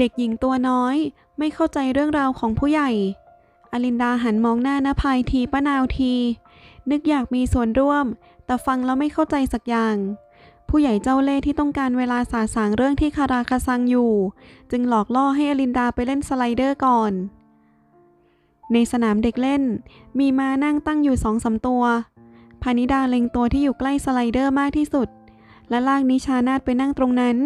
เด็กหญิงตัวน้อย ไม่เข้าใจเรื่องราวของผู้ใหญ่ อลินดาหันมองหน้านภายทีป้านาวที นึกอยากมีส่วนร่วม แต่ฟังแล้วไม่เข้าใจสักอย่าง ผู้ใหญ่เจ้าเล่ห์ที่ต้องการเวลาสาสางเรื่องที่คาราคาซังอยู่ จึงหลอกล่อให้อลินดาไปเล่นสไลเดอร์ก่อน ในสนามเด็กเล่น มีม้านั่งตั้งอยู่สองสามตัวพานิดาเล็งตัวที่อยู่ใกล้สไลเดอร์มากที่สุด และลากนิชานาฏไปนั่งตรงนั้น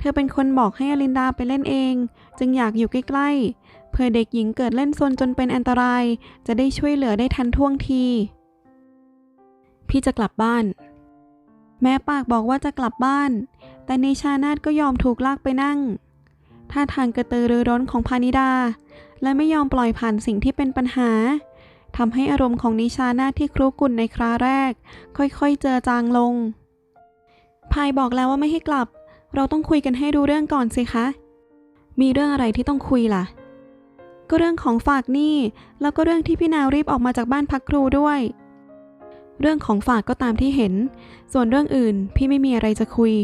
เธอเป็นคนบอกให้อลินดาไปเล่นเอง จึงอยากอยู่ใกล้ๆ เพื่อเด็กหญิงเกิดเล่นซนจนเป็นอันตราย จะได้ช่วยเหลือได้ทันท่วงที พี่จะกลับบ้าน แม้ปากบอกว่าจะกลับบ้าน แต่นิชานาฏก็ยอมถูกลากไปนั่ง ท่าทางกระตือรือร้นของพานิดา และไม่ยอมปล่อยผ่านสิ่งที่เป็นปัญหาทำให้อารมณ์ของนิชานาที่ครุกุ่นในคราแรก ค่อยๆเจอจางลงพายบอกแล้วว่าไม่ให้กลับ เราต้องคุยกันให้รู้เรื่องก่อนสิคะ มีเรื่องอะไรที่ต้องคุยล่ะ ก็เรื่องของฝากหนี้แล้วก็เรื่องที่พี่นาวรีบออกมาจากบ้านพักครูด้วย เรื่องของฝากก็ตามที่เห็น ส่วนเรื่องอื่นพี่ไม่มีอะไรจะคุย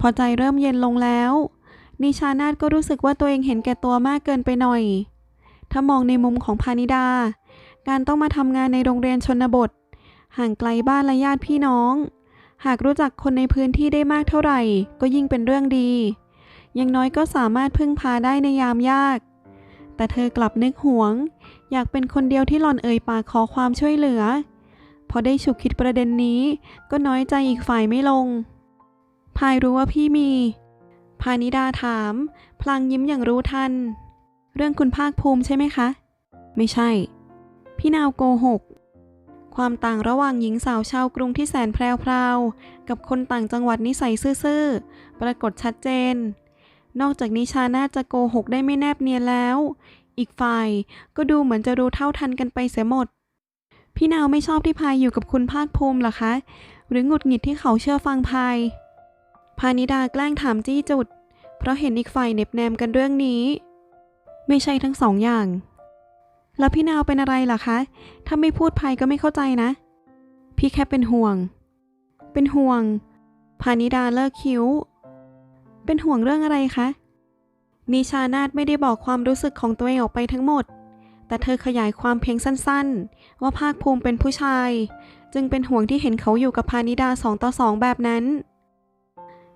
พอใจเริ่มเย็นลงแล้วนิชานาฏก็รู้สึกว่าตัวเองเห็นแก่ตัวมากเกินไปหน่อย ถ้ามองในมุมของพานิดา การต้องมาทำงานในโรงเรียนชนบท ห่างไกลบ้านและญาติพี่น้อง หากรู้จักคนในพื้นที่ได้มากเท่าไหร่ ก็ยิ่งเป็นเรื่องดีอย่างน้อยก็สามารถพึ่งพาได้ในยามยาก แต่เธอกลับนึกหวง อยากเป็นคนเดียวที่หล่อนเอ่ยปากขอความช่วยเหลือ พอได้ฉุกคิดประเด็นนี้ ก็น้อยใจอีกฝ่ายไม่ลง พายรู้ว่าพี่มี พานิดาถาม พลางยิ้มอย่างรู้ทัน เรื่องคุณภาคภูมิใช่ไหมคะ ไม่ใช่ พี่นาวโกหก ความต่างระหว่างหญิงสาวชาวกรุงที่แสนแพรวๆกับคนต่างจังหวัดนิสัยซื่อๆ ปรากฏชัดเจน นอกจากนิชาน่าจะโกหกได้ไม่แนบเนียนแล้ว อีกฝ่ายก็ดูเหมือนจะรู้เท่าทันกันไปเสียหมด พี่นาวไม่ชอบที่พายอยู่กับคุณภาคภูมิหรอคะ หรือหงุดหงิดที่เขาเชื่อฟังพาย พานิดาแกล้งถามจี้จุด เพราะเห็นอีกฝ่ายเหน็บแนมกันเรื่องนี้ ไม่ใช่ทั้งสองอย่าง แล้วพี่นาวเป็นอะไรล่ะคะ ถ้าไม่พูดภัยก็ไม่เข้าใจนะ พี่แค่เป็นห่วง เป็นห่วง พานิดาเลิกคิ้ว เป็นห่วงเรื่องอะไรคะ นิชานาฏไม่ได้บอกความรู้สึกของตัวเองออกไปทั้งหมด แต่เธอขยายความเพียงสั้นๆ ว่าภาคภูมิเป็นผู้ชาย จึงเป็นห่วงที่เห็นเขาอยู่กับพานิดาสองต่อสองแบบนั้น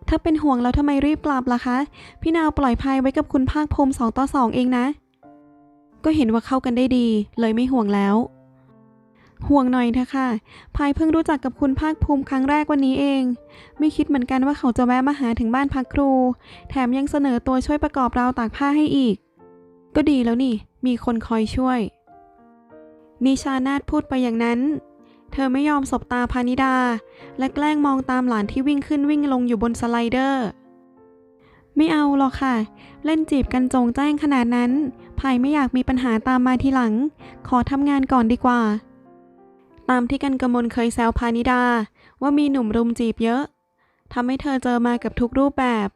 ถ้าเป็นห่วงแล้วทำไมรีบกลับล่ะคะ พี่นาวปล่อยพายไว้กับคุณภาคภูมิสองต่อสองเองนะ ก็เห็นว่าเข้ากันได้ดี เลยไม่ห่วงแล้ว ห่วงหน่อยเถอะค่ะ พายเพิ่งรู้จักกับคุณภาคภูมิครั้งแรกวันนี้เอง ไม่คิดเหมือนกันว่าเขาจะแวะมาหาถึงบ้านพักครู แถมยังเสนอตัวช่วยประกอบราวตากผ้าให้อีก ก็ดีแล้วนี่ มีคนคอยช่วย นิชานาฏพูดไปอย่างนั้น เธอไม่ยอมสบตาพานิดา และแกล้งมองตามหลานที่วิ่งขึ้นวิ่งลงอยู่บนสไลเดอร์ ไม่เอาหรอกค่ะ เล่นจีบกันจงแจ้งขนาดนั้นพายไม่อยากมีปัญหาตามมาทีหลัง ขอทำงานก่อนดีกว่า ตามที่กันกมลเคยแซวพานิดา ว่ามีหนุ่มรุมจีบเยอะทำให้เธอเจอมากับทุกรูปแบบ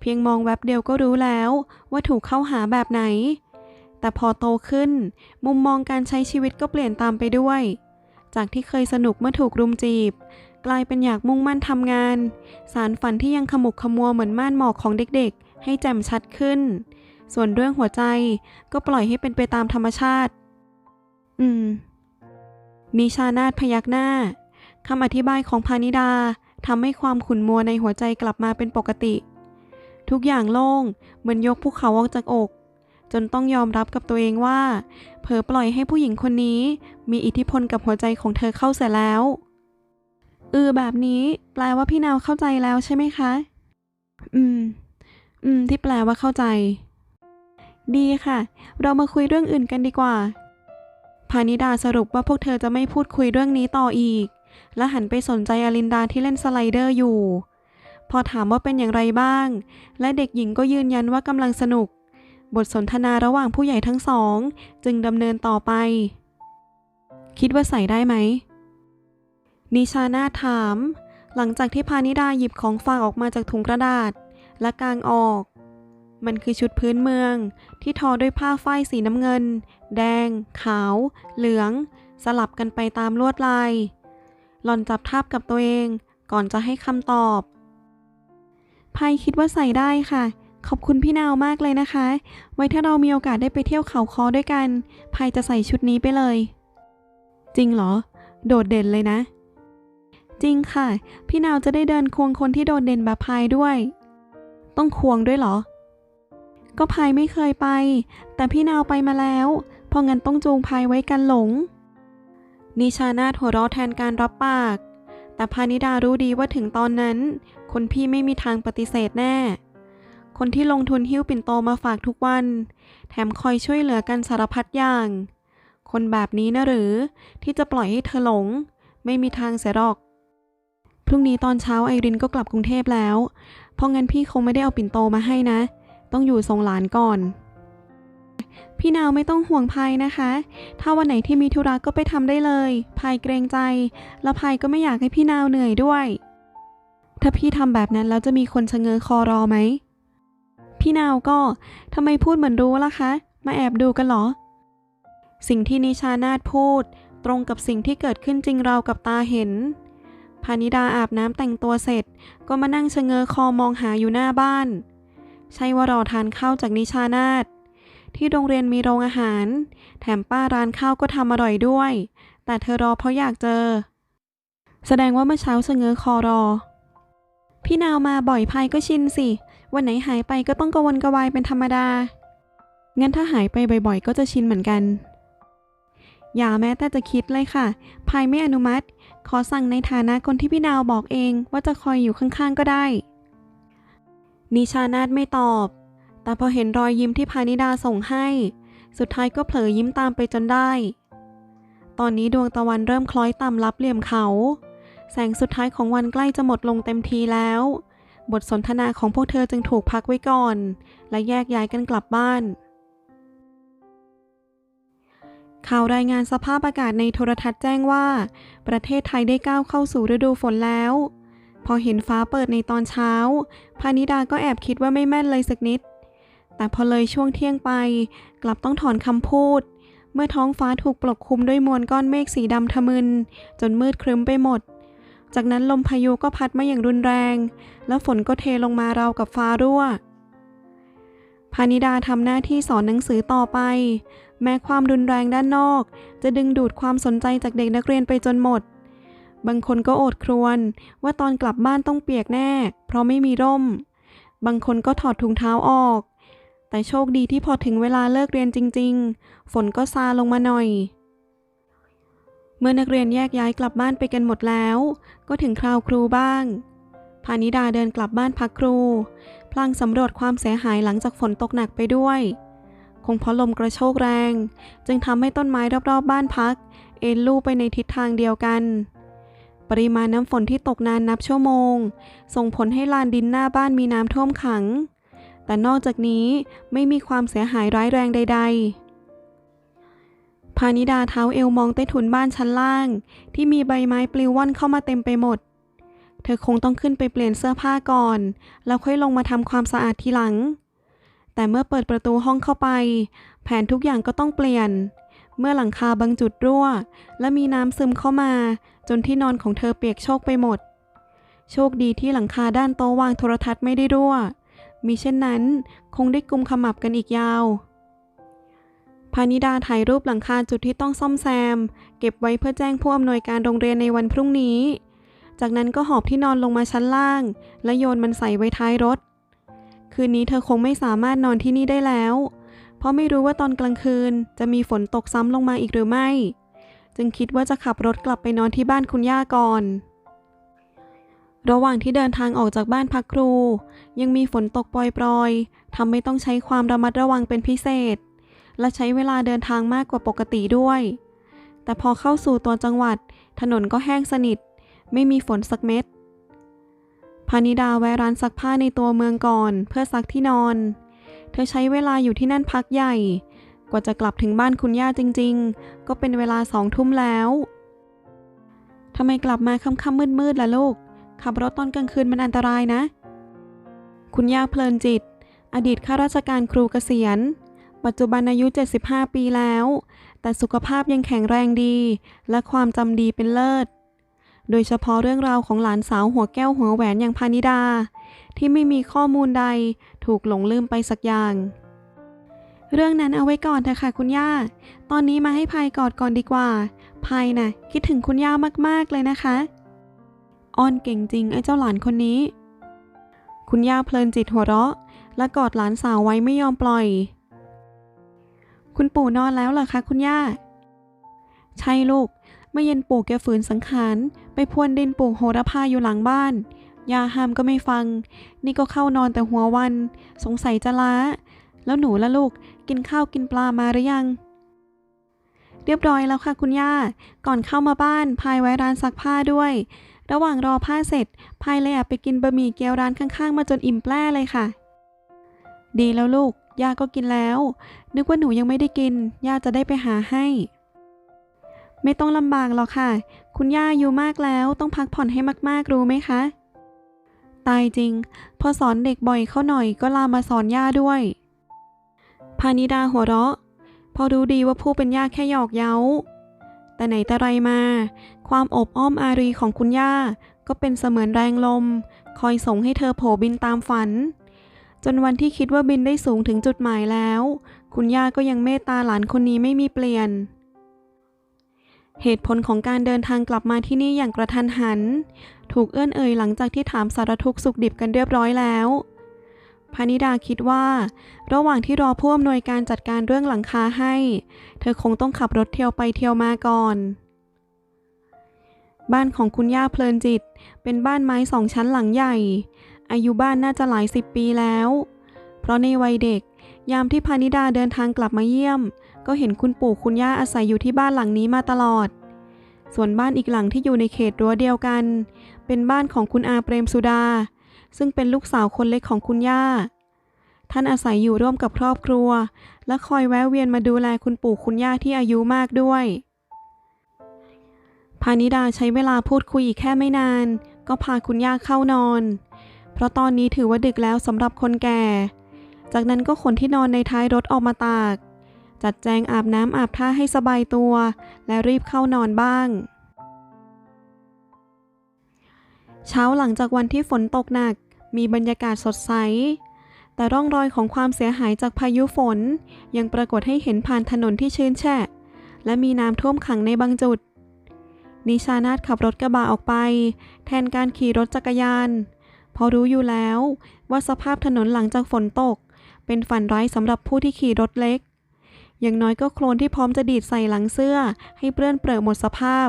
เพียงมองแวบเดียวก็รู้แล้วว่าถูกเข้าหาแบบไหน แต่พอโตขึ้น มุมมองการใช้ชีวิตก็เปลี่ยนตามไปด้วย จากที่เคยสนุกเมื่อถูกรุมจีบ กลายเป็นอยากมุ่งมั่นทำงาน สารฝันที่ยังขมุกขมัวเหมือนม่านหมอกของเด็กๆ ให้แจ่มชัดขึ้น ส่วนเรื่องหัวใจก็ปล่อยให้เป็นไปตามธรรมชาติ อืม นิชานาฏพยักหน้าคำอธิบายของพานิดาทำให้ความขุ่นมัวในหัวใจกลับมาเป็นปกติ ทุกอย่างโล่งเหมือนยกภูเขาออกจากอก จนต้องยอมรับกับตัวเองว่า เผลอปล่อยให้ผู้หญิงคนนี้ มีอิทธิพลกับหัวใจของเธอเข้าเสียแล้ว อือแบบนี้ แปลว่าพี่นาวเข้าใจแล้วใช่ไหมคะ อืม อืม ที่แปลว่าเข้าใจ ดีค่ะ เรามาคุยเรื่องอื่นกันดีกว่าพานิดาสรุปว่าพวกเธอจะไม่พูดคุยเรื่องนี้ต่ออีก และหันไปสนใจอลินดาที่เล่นสไลเดอร์อยู่ พอถามว่าเป็นอย่างไรบ้าง และเด็กหญิงก็ยืนยันว่ากำลังสนุก บทสนทนาระหว่างผู้ใหญ่ทั้งสอง จึงดำเนินต่อไป คิดว่าใส่ได้ไหม นิชานาถาม หลังจากที่พานิดาหยิบของฝากออกมาจากถุงกระดาษ และกางออก มันคือชุดพื้นเมือง ที่ทอด้วยผ้าฝ้ายสีน้ำเงิน แดง ขาว เหลือง สลับกันไปตามลวดลาย หล่อนจับทาบกับตัวเองก่อนจะให้คำตอบพายคิดว่าใส่ได้ค่ะ ขอบคุณพี่นาวมากเลยนะคะ ไว้ถ้าเรามีโอกาสได้ไปเที่ยวเขาคอด้วยกันพายจะใส่ชุดนี้ไปเลย จริงเหรอ โดดเด่นเลยนะ จริงค่ะ พี่นาวจะได้เดินควงคนที่โดดเด่นแบบพายด้วย ต้องควงด้วยเหรอ ก็พายไม่เคยไป แต่พี่นาวไปมาแล้วเพราะงั้นต้องจูงพายไว้กันหลง นิชานาถหัวเราะแทนการรับปาก แต่พานิดารู้ดีว่าถึงตอนนั้น คนพี่ไม่มีทางปฏิเสธแน่ คนที่ลงทุนหิ้วปิ่นโตมาฝากทุกวัน แถมคอยช่วยเหลือกันสารพัดอย่าง คนแบบนี้นะหรือ ที่จะปล่อยให้เธอหลง ไม่มีทางเสียหรอก พรุ่งนี้ตอนเช้าไอรินก็กลับกรุงเทพแล้ว เพราะงั้นพี่คงไม่ได้เอาปิ่นโตมาให้นะ ต้องอยู่ทรงหลานก่อน พี่นาวไม่ต้องห่วงพายนะคะ ถ้าวันไหนที่มีธุระก็ไปทำได้เลยพายเกรงใจ แล้วพายก็ไม่อยากให้พี่นาวเหนื่อยด้วย ถ้าพี่ทำแบบนั้นแล้วจะมีคนชะเง้อคอรอไหม พี่นาวก็ทำไมพูดเหมือนรู้ล่ะคะ มาแอบดูกันเหรอ สิ่งที่นิชานาถพูด ตรงกับสิ่งที่เกิดขึ้นจริงเรากับตาเห็น พานิดาอาบน้ำแต่งตัวเสร็จ ก็มานั่งชะเง้อคอมองหาอยู่หน้าบ้าน ใช่ว่ารอทานข้าวจากนิชานาถที่โรงเรียนมีโรงอาหาร แถมป้าร้านข้าวก็ทำอร่อยด้วย แต่เธอรอเพราะอยากเจอ แสดงว่าเมื่อเช้าชะเง้อคอรอ พี่นาวมาบ่อยพายก็ชินสิ วันไหนหายไปก็ต้องกวนกวายเป็นธรรมดา งั้นถ้าหายไปบ่อยๆ ก็จะชินเหมือนกัน อย่าแม้แต่จะคิดเลยค่ะพายไม่อนุมัติ ขอสั่งในฐานะคนที่พี่นาวบอกเองว่าจะคอยอยู่ข้างๆก็ได้ นิชานาถไม่ตอบ แต่พอเห็นรอยยิ้มที่พานิดาส่งให้ สุดท้ายก็เผลอยิ้มตามไปจนได้ ตอนนี้ดวงตะวันเริ่มคล้อยต่ำลับเหลี่ยมเขา แสงสุดท้ายของวันใกล้จะหมดลงเต็มทีแล้ว บทสนทนาของพวกเธอจึงถูกพักไว้ก่อน และแยกย้ายกันกลับบ้าน ข่าวรายงานสภาพอากาศในโทรทัศน์แจ้งว่า ประเทศไทยได้ก้าวเข้าสู่ฤดูฝนแล้ว พอเห็นฟ้าเปิดในตอนเช้า พานิดาก็แอบคิดว่าไม่แม่นเลยสักนิด แต่พอเลยช่วงเที่ยงไป กลับต้องถอนคำพูด เมื่อท้องฟ้าถูกปกคลุมด้วยมวลก้อนเมฆสีดำทะมึน จนมืดครึ้มไปหมด จากนั้นลมพายุก็พัดมาอย่างรุนแรง แล้วฝนก็เทลงมาราวกับฟ้ารั่วพานิดาทำหน้าที่สอนหนังสือต่อไป แม้ความรุนแรงด้านนอก จะดึงดูดความสนใจจากเด็กนักเรียนไปจนหมด บางคนก็โอดครวญว่าตอนกลับบ้านต้องเปียกแน่ เพราะไม่มีร่ม บางคนก็ถอดถุงเท้าออก แต่โชคดีที่พอถึงเวลาเลิกเรียนจริง ๆ ฝนก็ซาลงมาหน่อย เมื่อนักเรียนแยกย้ายกลับบ้านไปกันหมดแล้ว ก็ถึงคราวครูบ้างพานิดาเดินกลับบ้านพักครู พลางสำรวจความเสียหายหลังจากฝนตกหนักไปด้วย คงเพราะลมกระโชกแรง จึงทำให้ต้นไม้รอบๆบ้านพัก เอ็นลู่ไปในทิศทางเดียวกัน ปริมาณน้ำฝนที่ตกนานนับชั่วโมง ส่งผลให้ลานดินหน้าบ้านมีน้ำท่วมขัง แต่นอกจากนี้ไม่มีความเสียหายร้ายแรงใด ๆพานิดาเท้าเอวมองใต้ถุนบ้านชั้นล่าง ที่มีใบไม้ปลิวว่อนเข้ามาเต็มไปหมด เธอคงต้องขึ้นไปเปลี่ยนเสื้อผ้าก่อน แล้วค่อยลงมาทำความสะอาดทีหลัง แต่เมื่อเปิดประตูห้องเข้าไป แผนทุกอย่างก็ต้องเปลี่ยน เมื่อหลังคาบางจุดรั่ว และมีน้ำซึมเข้ามา จนที่นอนของเธอเปียกโชกไปหมด โชคดีที่หลังคาด้านโต๊ะวางโทรทัศน์ไม่ได้รั่ว มีเช่นนั้นคงได้กุมขมับกันอีกยาวพานิดาถ่ายรูปหลังคาจุดที่ต้องซ่อมแซม เก็บไว้เพื่อแจ้งผู้อำนวยการโรงเรียนในวันพรุ่งนี้ จากนั้นก็หอบที่นอนลงมาชั้นล่าง และโยนมันใส่ไว้ท้ายรถ คืนนี้เธอคงไม่สามารถนอนที่นี่ได้แล้ว เพราะไม่รู้ว่าตอนกลางคืนจะมีฝนตกซ้ำลงมาอีกหรือไม่ จึงคิดว่าจะขับรถกลับไปนอนที่บ้านคุณย่าก่อน ระหว่างที่เดินทางออกจากบ้านพักครู ยังมีฝนตกปรอยๆทำให้ต้องใช้ความระมัดระวังเป็นพิเศษ และใช้เวลาเดินทางมากกว่าปกติด้วย แต่พอเข้าสู่ตัวจังหวัด ถนนก็แห้งสนิท ไม่มีฝนสักเม็ด พานิดาแวะร้านซักผ้าในตัวเมืองก่อน เพื่อซักที่นอน เธอใช้เวลาอยู่ที่นั่นพักใหญ่ กว่าจะกลับถึงบ้านคุณย่าจริง ๆ ก็เป็นเวลาสองทุ่มแล้วทำไมกลับมาค่ำๆมืดๆล่ะลูก ขับรถตอนกลางคืนมันอันตรายนะ คุณย่าเพลินจิต อดีตข้าราชการครูเกษียณ ปัจจุบันอายุ 75 ปีแล้ว แต่สุขภาพยังแข็งแรงดี และความจำดีเป็นเลิศ โดยเฉพาะเรื่องราวของหลานสาวหัวแก้วหัวแหวนอย่างพานิดา ที่ไม่มีข้อมูลใดถูกหลงลืมไปสักอย่าง เรื่องนั้นเอาไว้ก่อนเถอะค่ะคุณย่า ตอนนี้มาให้พายกอดก่อนดีกว่าพายน่ะคิดถึงคุณย่ามากๆเลยนะคะอ้อนเก่งจริงไอ้เจ้าหลานคนนี้ คุณย่าเพลินจิตหัวเราะ และกอดหลานสาวไว้ไม่ยอมปล่อย คุณปู่นอนแล้วเหรอคะคุณย่า ใช่ลูก เมื่อเย็นปู่แกฝืนสังขาร ไปพรวนดินปลูกโหระพาอยู่หลังบ้าน ยาห้ามก็ไม่ฟัง นี่ก็เข้านอนแต่หัววัน สงสัยจะล้า แล้วหนูละลูกกินข้าวกินปลามาหรือยัง เรียบร้อยแล้วค่ะคุณย่า ก่อนเข้ามาบ้าน พายไว้ร้านซักผ้าด้วย ระหว่างรอผ้าเสร็จ พายเลยแอบไปกินบะหมี่เกี๊ยวร้านข้างๆ มาจนอิ่มแปร่เลยค่ะ ดีแล้วลูกย่าก็กินแล้ว นึกว่าหนูยังไม่ได้กิน ย่าจะได้ไปหาให้ ไม่ต้องลำบากหรอกค่ะ คุณย่าอายู่มากแล้วต้องพักผ่อนให้มากๆรู้ไหมคะ ตายจริง พอสอนเด็กบ่อยเข้าหน่อยก็ลามาสอนย่าด้วย พานิดาหัวเราะ พอรู้ดีว่าผู้เป็นย่าแค่หยอกเย้า แต่ไหนแต่ไรมา ความอบอ้อมอารีของคุณย่าก็เป็นเสมือนแรงลม คอยส่งให้เธอโผบินตามฝัน จนวันที่คิดว่าบินได้สูงถึงจุดหมายแล้ว คุณย่าก็ยังเมตตาหลานคนนี้ไม่มีเปลี่ยน เหตุผลของการเดินทางกลับมาที่นี่อย่างกระทันหัน ถูกเอื้อนเอ่ยหลังจากที่ถามสารทุกสุขดิบกันเรียบร้อยแล้วพานิดาคิดว่า ระหว่างที่รอผู้อำนวยการจัดการเรื่องหลังคาให้ เธอคงต้องขับรถเที่ยวไปเที่ยวมาก่อน บ้านของคุณย่าเพลินจิต เป็นบ้านไม้สองชั้นหลังใหญ่ อายุบ้านน่าจะหลายสิบปีแล้ว เพราะในวัยเด็ก ยามที่พานิดาเดินทางกลับมาเยี่ยม ก็เห็นคุณปู่คุณย่าอาศัยอยู่ที่บ้านหลังนี้มาตลอด ส่วนบ้านอีกหลังที่อยู่ในเขตรั้วเดียวกัน เป็นบ้านของคุณอาเปรมสุดา ซึ่งเป็นลูกสาวคนเล็กของคุณย่า ท่านอาศัยอยู่ร่วมกับครอบครัว และคอยแวะเวียนมาดูแลคุณปู่คุณย่าที่อายุมากด้วยพานิดาใช้เวลาพูดคุยอีกแค่ไม่นาน ก็พาคุณย่าเข้านอน เพราะตอนนี้ถือว่าดึกแล้วสำหรับคนแก่ จากนั้นก็ขนที่นอนในท้ายรถออกมาตาก จัดแจงอาบน้ำอาบท่าให้สบายตัว และรีบเข้านอนบ้าง เช้าหลังจากวันที่ฝนตกหนัก มีบรรยากาศสดใส แต่ร่องรอยของความเสียหายจากพายุฝน ยังปรากฏให้เห็นผ่านถนนที่ชื้นแฉะ และมีน้ำท่วมขังในบางจุด นิชานาทขับรถกระบะออกไป แทนการขี่รถจักรยานเพอรู้อยู่แล้วว่าสภาพถนนหลังจากฝนตก เป็นฝันร้ายสำหรับผู้ที่ขี่รถเล็ก อย่างน้อยก็โคลนที่พร้อมจะดีดใส่หลังเสื้อ ให้เปื้อนเปรอะหมดสภาพ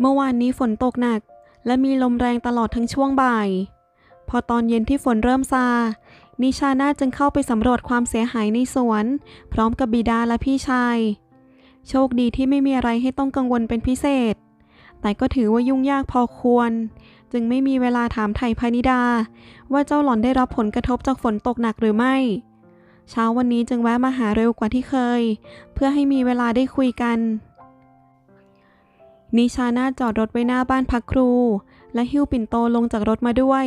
เมื่อวานนี้ฝนตกหนัก และมีลมแรงตลอดทั้งช่วงบ่าย พอตอนเย็นที่ฝนเริ่มซา นิชานาจึงเข้าไปสำรวจความเสียหายในสวน พร้อมกับบิดาและพี่ชาย โชคดีที่ไม่มีอะไรให้ต้องกังวลเป็นพิเศษ แต่ก็ถือว่ายุ่งยากพอควร จึงไม่มีเวลาถามไทยพานิดา ว่าเจ้าหล่อนได้รับผลกระทบจากฝนตกหนักหรือไม่ เช้าวันนี้จึงแวะมาหาเร็วกว่าที่เคย เพื่อให้มีเวลาได้คุยกัน นิชานาจอดรถไว้หน้าบ้านพักครู และหิ้วปิ่นโตลงจากรถมาด้วย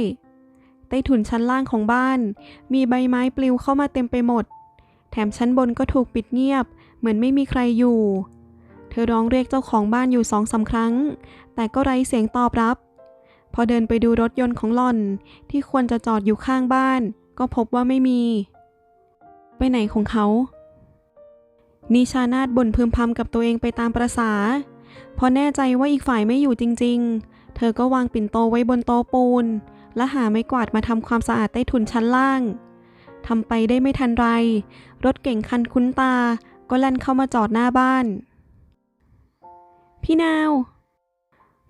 ใต้ถุนชั้นล่างของบ้าน มีใบไม้ปลิวเข้ามาเต็มไปหมด แถมชั้นบนก็ถูกปิดเงียบ เหมือนไม่มีใครอยู่ เธอร้องเรียกเจ้าของบ้านอยู่สองสาครั้ง แต่ก็ไร้เสียงตอบรับ พอเดินไปดูรถยนต์ของหล่อนที่ควรจะจอดอยู่ข้างบ้าน ก็พบว่าไม่มี ไปไหนของเขา นิชานาดบ่นพึมพำกับตัวเองไปตามประษา พอแน่ใจว่าอีกฝ่ายไม่อยู่จริง ๆ เธอก็วางปิ่นโตไว้บนโต๊ะปูน และหาไม้กวาดมาทำความสะอาดใต้ถุนชั้นล่างทำไปได้ไม่ทันไร รถเก่งคันคุ้นตา ก็แล่นเข้ามาจอดหน้าบ้าน พี่นาว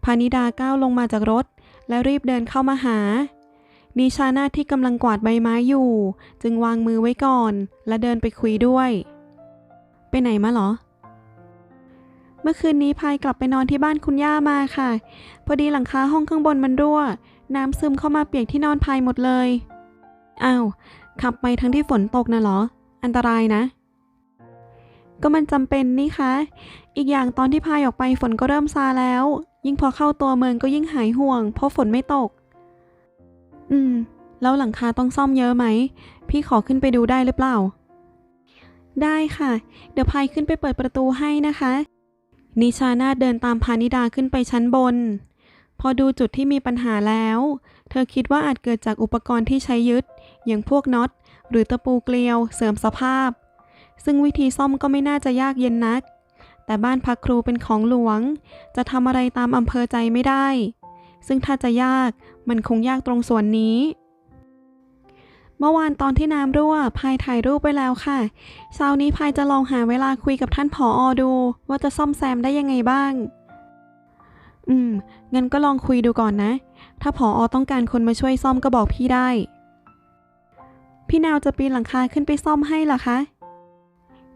พานิดาก้าวลงมาจากรถ แล้วรีบเดินเข้ามาหา นิชานาที่กำลังกวาดใบไม้อยู่ จึงวางมือไว้ก่อน และเดินไปคุยด้วย ไปไหนมาเหรอ เมื่อคืนนี้พายกลับไปนอนที่บ้านคุณย่ามาค่ะ พอดีหลังคาห้องข้างบนมันรั่ว น้ำซึมเข้ามาเปียกที่นอนพายหมดเลยอ้าวขับไปทั้งที่ฝนตกนะเหรอ อันตรายนะ ก็มันจำเป็นนี่คะ อีกอย่างตอนที่พายออกไปฝนก็เริ่มซาแล้ว ยิ่งพอเข้าตัวเมืองก็ยิ่งหายห่วง เพราะฝนไม่ตก อืม แล้วหลังคาต้องซ่อมเยอะไหม พี่ขอขึ้นไปดูได้หรือเปล่า ได้ค่ะ เดี๋ยวพายขึ้นไปเปิดประตูให้นะคะ นิชานาเดินตามพานิดาขึ้นไปชั้นบน พอดูจุดที่มีปัญหาแล้ว เธอคิดว่าอาจเกิดจากอุปกรณ์ที่ใช้ยึด อย่างพวกน็อต หรือตะปูเกลียว เสื่อมสภาพ ซึ่งวิธีซ่อมก็ไม่น่าจะยากเย็นนัก แต่บ้านพักครูเป็นของหลวง จะทำอะไรตามอำเภอใจไม่ได้ ซึ่งถ้าจะยาก มันคงยากตรงส่วนนี้ เมื่อวานตอนที่น้ำรั่วพายถ่ายรูปไปแล้วค่ะเช้านี้พายจะลองหาเวลาคุยกับท่านผออดู ว่าจะซ่อมแซมได้ยังไงบ้าง อืมงั้นก็ลองคุยดูก่อนนะ ถ้าผออต้องการคนมาช่วยซ่อมก็บอกพี่ได้ พี่นาวจะปีนหลังคาขึ้นไปซ่อมให้ล่ะคะ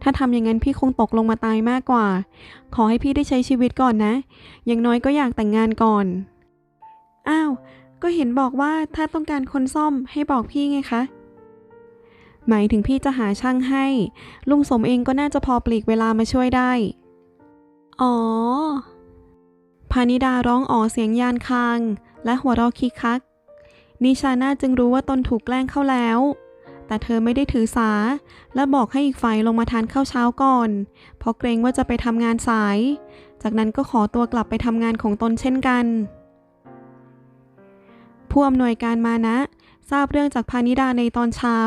ถ้าทำอย่างนั้นพี่คงตกลงมาตายมากกว่า ขอให้พี่ได้ใช้ชีวิตก่อนนะ อย่างน้อยก็อยากแต่งงานก่อน อ้าว ก็เห็นบอกว่าถ้าต้องการคนซ่อมให้บอกพี่ไงคะ หมายถึงพี่จะหาช่างให้ ลุงสมเองก็น่าจะพอปลีกเวลามาช่วยได้ อ๋อ พานิดาร้องอ๋อเสียงยานคาง และหัวเราะคิกคัก นิชาน่าจึงรู้ว่าตนถูกแกล้งเข้าแล้ว แต่เธอไม่ได้ถือสา และบอกให้อีกฝ่ายลงมาทานข้าวเช้าก่อน เพราะเกรงว่าจะไปทำงานสาย จากนั้นก็ขอตัวกลับไปทำงานของตนเช่นกัน ผู้อำนวยการมานะ ทราบเรื่องจากพานิดาในตอนเช้า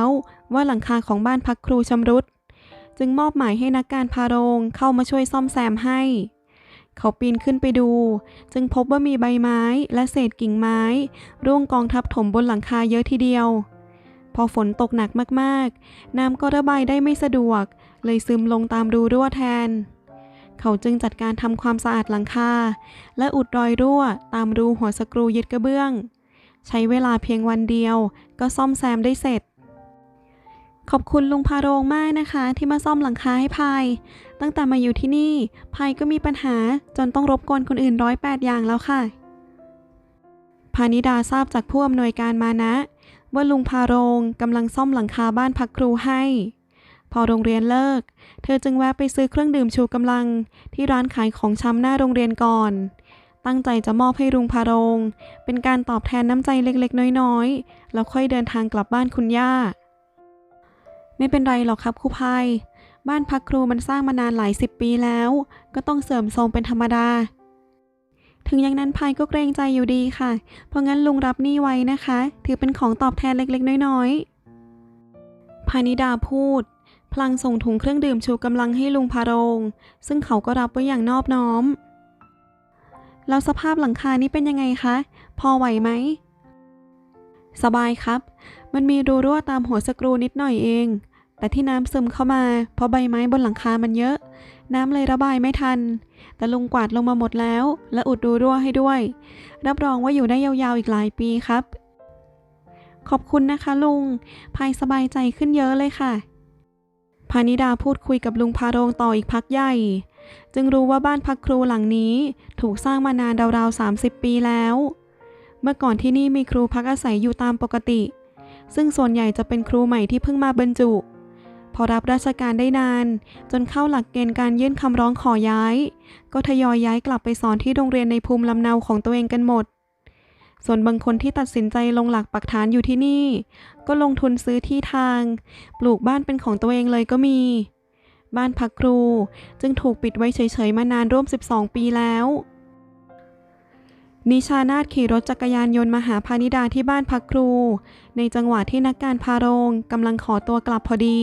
ว่าหลังคาของบ้านพักครูชำรุด จึงมอบหมายให้นักการพาโรงเข้ามาช่วยซ่อมแซมให้ เขาปีนขึ้นไปดู จึงพบว่ามีใบไม้และเศษกิ่งไม้ ร่วงกองทับถมบนหลังคาเยอะทีเดียว พอฝนตกหนักมากๆ น้ำก็ระบายได้ไม่สะดวก เลยซึมลงตามรูรั่วแทนเขาจึงจัดการทำความสะอาดหลังคา และอุดรอยรั่วตามรูหัวสกรูยึดกระเบื้อง ใช้เวลาเพียงวันเดียว ก็ซ่อมแซมได้เสร็จ ขอบคุณลุงพาโรงมากนะคะ ที่มาซ่อมหลังคาให้พาย ตั้งแต่มาอยู่ที่นี่พายก็มีปัญหาจนต้องรบกวนคนอื่นร้อยแปดอย่างแล้วค่ะ พานิดาทราบจากผู้อำนวยการมานะ ว่าลุงพาโรงกำลังซ่อมหลังคาบ้านพักครูให้ พอโรงเรียนเลิก เธอจึงแวะไปซื้อเครื่องดื่มชูกำลัง ที่ร้านขายของชำหน้าโรงเรียนก่อน ตั้งใจจะมอบให้ลุงพารง เป็นการตอบแทนน้ำใจเล็กๆ น้อยๆ แล้วค่อยเดินทางกลับบ้านคุณย่า ไม่เป็นไรหรอกครับครูพายบ้านพักครูมันสร้างมานานหลายสิบปีแล้ว ก็ต้องเสริมทรงเป็นธรรมดา ถึงอย่างนั้นพายก็เกรงใจอยู่ดีค่ะ เพราะงั้นลุงรับหนี้ไว้นะคะ ถือเป็นของตอบแทนเล็กๆ น้อยๆพานิดาพูดพลางส่งถุงเครื่องดื่มชูกำลังให้ลุงพารง ซึ่งเขาก็รับไว้อย่างนอบน้อม แล้วสภาพหลังคานี่เป็นยังไงคะ พอไหวไหม สบายครับ มันมีรูรั่วตามหัวสกรูนิดหน่อยเอง แต่ที่น้ำซึมเข้ามา เพราะใบไม้บนหลังคามันเยอะ น้ำเลยระบายไม่ทัน แต่ลุงกวาดลงมาหมดแล้ว และอุดรูรั่วให้ด้วย รับรองว่าอยู่ได้ยาวๆอีกหลายปีครับ ขอบคุณนะคะลุงพายสบายใจขึ้นเยอะเลยค่ะพานิดาพูดคุยกับลุงพาโรงต่ออีกพักใหญ่ จึงรู้ว่าบ้านพักครูหลังนี้ถูกสร้างมานานราวๆ 30 ปีแล้ว เมื่อก่อนที่นี่มีครูพักอาศัยอยู่ตามปกติ ซึ่งส่วนใหญ่จะเป็นครูใหม่ที่เพิ่งมาบรรจุ พอรับราชการได้นาน จนเข้าหลักเกณฑ์การยื่นคำร้องขอย้าย ก็ทยอยย้ายกลับไปสอนที่โรงเรียนในภูมิลำเนาของตัวเองกันหมด ส่วนบางคนที่ตัดสินใจลงหลักปักฐานอยู่ที่นี่ ก็ลงทุนซื้อที่ทาง ปลูกบ้านเป็นของตัวเองเลยก็มี บ้านพักครู จึงถูกปิดไว้เฉยๆมานานร่วม 12 ปีแล้ว นิชานาถขี่รถจักรยานยนต์มาหาพานิดาที่บ้านพักครู ในจังหวะที่นักการพาโรงกำลังขอตัวกลับพอดี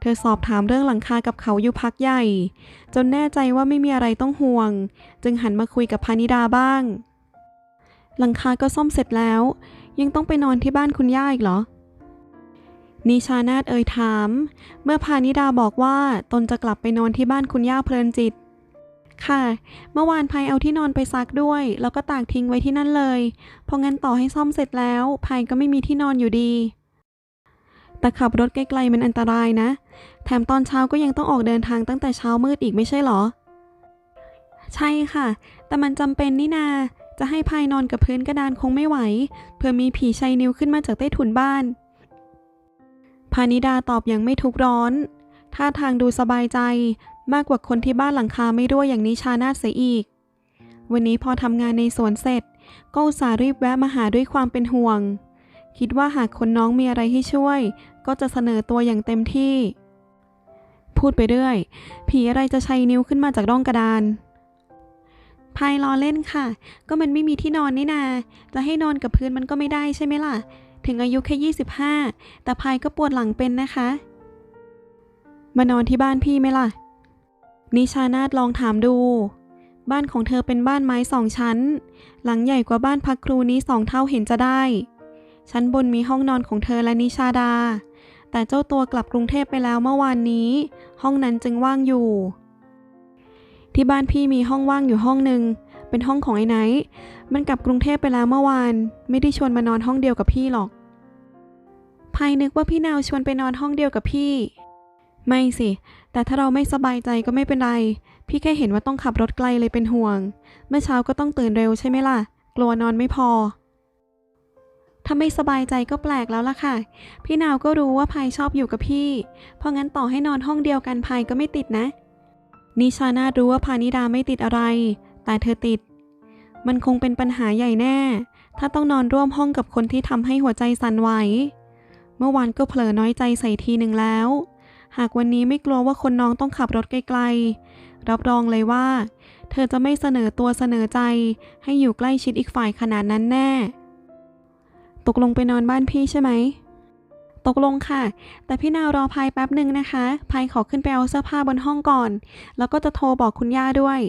เธอสอบถามเรื่องหลังคากับเขาอยู่พักใหญ่ จนแน่ใจว่าไม่มีอะไรต้องห่วง จึงหันมาคุยกับพานิดาบ้าง หลังคาก็ซ่อมเสร็จแล้ว ยังต้องไปนอนที่บ้านคุณย่าอีกเหรอ นิชานาถเอ่ยถาม เมื่อพานิดาบอกว่าตนจะกลับไปนอนที่บ้านคุณย่าเพลินจิต ค่ะ เมื่อวานพายเอาที่นอนไปซักด้วย แล้วก็ตากทิ้งไว้ที่นั่นเลย เพราะงั้นต่อให้ซ่อมเสร็จแล้วพายก็ไม่มีที่นอนอยู่ดี แต่ขับรถไกลๆมันอันตรายนะ แถมตอนเช้าก็ยังต้องออกเดินทางตั้งแต่เช้ามืดอีกไม่ใช่หรอ ใช่ค่ะ แต่มันจำเป็นนี่นาจะให้พายนอนกับพื้นกระดานคงไม่ไหว เพื่อมีผีชัยนิ้วขึ้นมาจากใต้ถุนบ้าน พานิดาตอบอย่างไม่ทุกร้อนท่าทางดูสบายใจมากกว่าคนที่บ้านหลังคาไม่รั่วอย่างนิชานาเสียอีก วันนี้พอทำงานในสวนเสร็จ ก็อุตส่าห์รีบแวะมาหาด้วยความเป็นห่วง คิดว่าหากคนน้องมีอะไรให้ช่วย ก็จะเสนอตัวอย่างเต็มที่ พูดไปเรื่อย ผีอะไรจะชัยนิ้วขึ้นมาจากร่องกระดานพายล้อเล่นค่ะ ก็มันไม่มีที่นอนนี่นา จะให้นอนกับพื้นมันก็ไม่ได้ใช่ไหมล่ะ ถึงอายุแค่ 25 แต่พายก็ปวดหลังเป็นนะคะ มานอนที่บ้านพี่ไหมล่ะ นิชานาดลองถามดู บ้านของเธอเป็นบ้านไม้สองชั้น หลังใหญ่กว่าบ้านพักครูนี้สองเท่าเห็นจะได้ ชั้นบนมีห้องนอนของเธอและนิชาดา แต่เจ้าตัวกลับกรุงเทพไปแล้วเมื่อวานนี้ ห้องนั้นจึงว่างอยู่ ที่บ้านพี่มีห้องว่างอยู่ห้องหนึ่งเป็นห้องของไอ้ไนท์มันกลับกรุงเทพไปแล้วเมื่อวาน ไม่ได้ชวนมานอนห้องเดียวกับพี่หรอก พายนึกว่าพี่นาวชวนไปนอนห้องเดียวกับพี่ ไม่สิ แต่ถ้าเราไม่สบายใจก็ไม่เป็นไร พี่แค่เห็นว่าต้องขับรถไกลเลยเป็นห่วง เมื่อเช้าก็ต้องตื่นเร็วใช่ไหมล่ะ กลัวนอนไม่พอ ถ้าไม่สบายใจก็แปลกแล้วล่ะค่ะ พี่นาวก็รู้ว่าพายชอบอยู่กับพี่ เพราะงั้นต่อให้นอนห้องเดียวกันพายก็ไม่ติดนะ นิชานารู้ว่าพานิดาไม่ติดอะไร แต่เธอติด มันคงเป็นปัญหาใหญ่แน่ ถ้าต้องนอนร่วมห้องกับคนที่ทำให้หัวใจสั่นไหว เมื่อวานก็เผลอน้อยใจใส่ทีหนึ่งแล้ว หากวันนี้ไม่กลัวว่าคนน้องต้องขับรถไกลๆ รับรองเลยว่า เธอจะไม่เสนอตัวเสนอใจ ให้อยู่ใกล้ชิดอีกฝ่ายขนาดนั้นแน่ ตกลงไปนอนบ้านพี่ใช่ไหม ตกลงค่ะ แต่พี่นาวรอพายแป๊บหนึ่งนะคะ พายขอขึ้นไปเอาเสื้อผ้าบนห้องก่อน แล้วก็จะโทรบอกคุณย่าด้วย